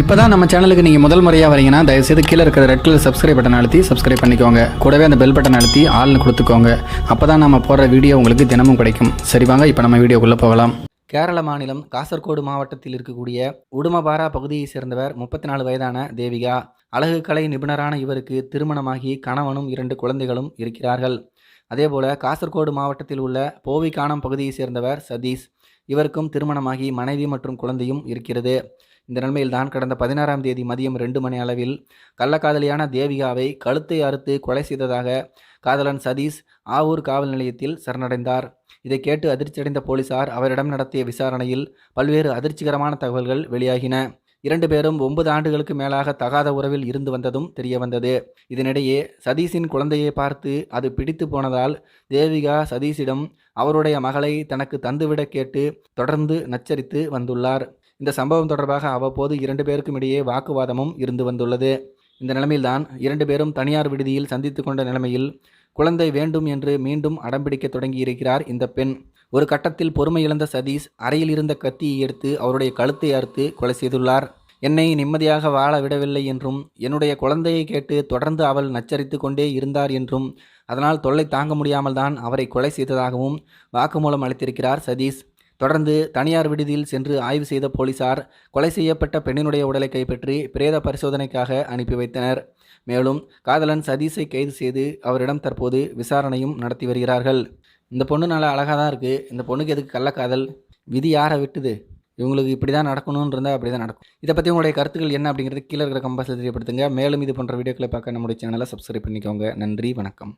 இப்போ தான் நம்ம சேனலுக்கு நீங்கள் முதல் முறையாக வரீங்கன்னா தயவுசெய்து கீழே இருக்கிற ரெட் கலர் சப்ஸ்கிரைப் பட்டன் அழுத்தி சப்ஸ்கிரைப் பண்ணிக்கோங்க. கூடவே அந்த பெல் பட்டன் அழுத்தி ஆள்னு கொடுத்துக்கோங்க. அப்போ தான் நம்ம போடுற வீடியோ உங்களுக்கு தினமும் கிடைக்கும். சரி வாங்க இப்போ நம்ம வீடியோக்குள்ளே போகலாம். கேரள மாநிலம் காசர்கோடு மாவட்டத்தில் இருக்கக்கூடிய உடுமபாரா பகுதியை சேர்ந்தவர் முப்பத்தி நாலு வயதான தேவிகா. அழகு கலை நிபுணரான இவருக்கு திருமணமாகி கணவனும் இரண்டு குழந்தைகளும் இருக்கிறார்கள். அதேபோல காசர்கோடு மாவட்டத்தில் உள்ள போவிக்கானம் பகுதியை சேர்ந்தவர் சதீஷ். இவருக்கும் திருமணமாகி மனைவி மற்றும் குழந்தையும் இருக்கிறது. இந்த நிலைமையில்தான் கடந்த பதினாறாம் தேதி மதியம் ரெண்டு மணி அளவில் கள்ளக்காதலியான தேவிகாவை கழுத்தை அறுத்து கொலை செய்ததாக காதலன் சதீஷ் ஆவூர் காவல் நிலையத்தில் சரணடைந்தார். இதை கேட்டு அதிர்ச்சியடைந்த போலீசார் அவரிடம் நடத்திய விசாரணையில் பல்வேறு அதிர்ச்சிகரமான தகவல்கள் வெளியாகின. இரண்டு பேரும் ஒன்பது ஆண்டுகளுக்கு மேலாக தகாத உறவில் இருந்து வந்ததும் தெரிய வந்தது. இதனிடையே சதீஷின் குழந்தையை பார்த்து அது பிடித்து போனதால் தேவிகா சதீஷிடம் அவருடைய மகளை தனக்கு தந்துவிட கேட்டு தொடர்ந்து நச்சரித்து வந்துள்ளார். இந்த சம்பவம் தொடர்பாக அவ்வப்போது இரண்டு பேருக்கும் இடையே வாக்குவாதமும் இருந்து வந்துள்ளது. இந்த நிலைமையில்தான் இரண்டு பேரும் தனியார் விடுதியில் சந்தித்து கொண்ட நிலைமையில் குழந்தை வேண்டும் என்று மீண்டும் அடம்பிடிக்க தொடங்கியிருக்கிறார் இந்த பெண். ஒரு கட்டத்தில் பொறுமை இழந்த சதீஷ் அறையில் இருந்த கத்தியை எடுத்து அவருடைய கழுத்தை அறுத்து கொலை செய்துள்ளார். என்னை நிம்மதியாக வாழ விடவில்லை என்றும் என்னுடைய குழந்தையை கேட்டு தொடர்ந்து அவள் நச்சரித்து கொண்டே இருந்தார் என்றும் அதனால் தொல்லை தாங்க முடியாமல் தான் அவரை கொலை செய்ததாகவும் வாக்குமூலம் அளித்திருக்கிறார் சதீஷ். தொடர்ந்து தனியார் விடுதியில் சென்று ஆய்வு செய்த போலீசார் கொலை செய்யப்பட்ட பெண்ணினுடைய உடலை கைப்பற்றி பிரேத பரிசோதனைக்காக அனுப்பி வைத்தனர். மேலும் காதலன் சதீஷை கைது செய்து அவரிடம் தற்போது விசாரணையும் நடத்தி வருகிறார்கள். இந்த பொண்ணு நல்லா அழகாக தான் இருக்குது இந்த பொண்ணுக்கு எதுக்கு கள்ளக்காதல் விதி யாரை விட்டுது? இவங்களுக்கு இப்படி தான் நடக்கணும்னு இருந்தால் அப்படி தான் நடக்கும். இதை பற்றி உங்களுடைய கருத்துக்கள் என்ன அப்படிங்கிறது கீழே இருக்கிற கம்பாஸில் தெரியப்படுத்துங்க. மேலும் இது போன்ற வீடியோக்களை பார்க்க நம்முடைய சேனலை சப்ஸ்கிரைப் பண்ணிக்கோங்க. நன்றி வணக்கம்.